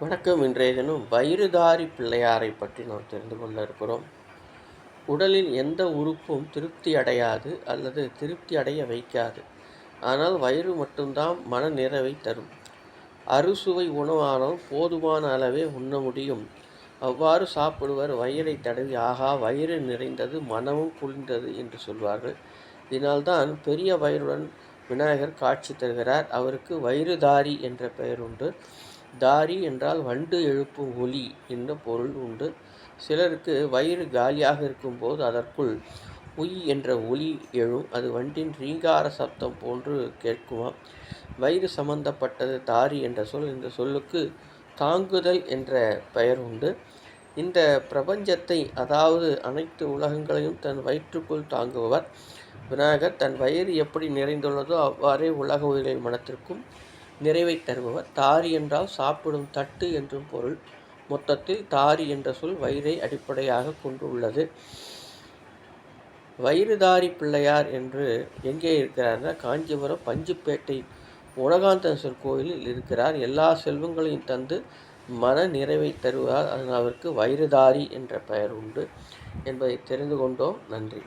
வணக்கம் இன்றைய தினம் வயிறுதாரி பிள்ளையாரை பற்றி நாம் தெரிந்து கொள்ள இருக்கிறோம். உடலில் எந்த உறுப்பும் திருப்தி அடையாது அல்லது திருப்தி அடைய வைக்காது. ஆனால் வயிறு மட்டும்தான் மன நிறைவை தரும். அறுசுவை உணவானால் போதுமான அளவே உண்ண முடியும். அவ்வாறு சாப்பிடுவர் வயிறை தடவி ஆகா வயிறு நிறைந்தது மனமும் குளிர்ந்தது என்று சொல்வார்கள். இதனால்தான் பெரிய வயிறுடன் விநாயகர் காட்சி தருகிறார். அவருக்கு வயிறுதாரி என்ற பெயர் உண்டு. தாரி என்றால் வண்டு எழுப்பும் ஒலி என்ற பொருள் உண்டு. சிலருக்கு வயிறு காலியாக இருக்கும்போது அதற்குள் உய் என்ற ஒலி எழும். அது வண்டின் ரீங்கார சப்தம் போன்று கேட்குமாம் வயிறு சம்பந்தப்பட்டது தாரி என்ற சொல். இந்த சொல்லுக்கு தாங்குதல் என்ற பெயர் உண்டு. இந்த பிரபஞ்சத்தை அதாவது அனைத்து உலகங்களையும் தன் வயிற்றுக்குள் தாங்குபவர். விநாயகர் தன் வயிறு எப்படி நிறைந்துள்ளதோ அவ்வாறே உலக உயிர்கள் மனத்திற்கும் நிறைவை தருபவர். தாரி என்றால் சாப்பிடும் தட்டு என்றும் பொருள். மொத்தத்தில் தாரி என்ற சொல் வயிறை அடிப்படையாக கொண்டுள்ளது. வயிறுதாரி பிள்ளையார் என்று எங்கே இருக்கிறார்னா காஞ்சிபுரம் பஞ்சுப்பேட்டை உலகாந்தேஸ்வர் கோயிலில் இருக்கிறார். எல்லா செல்வங்களையும் தந்து மன நிறைவை தருவார். அதனால் அவருக்கு வயிறுதாரி என்ற பெயர் உண்டு என்பதை தெரிந்து கொண்டோம். நன்றி.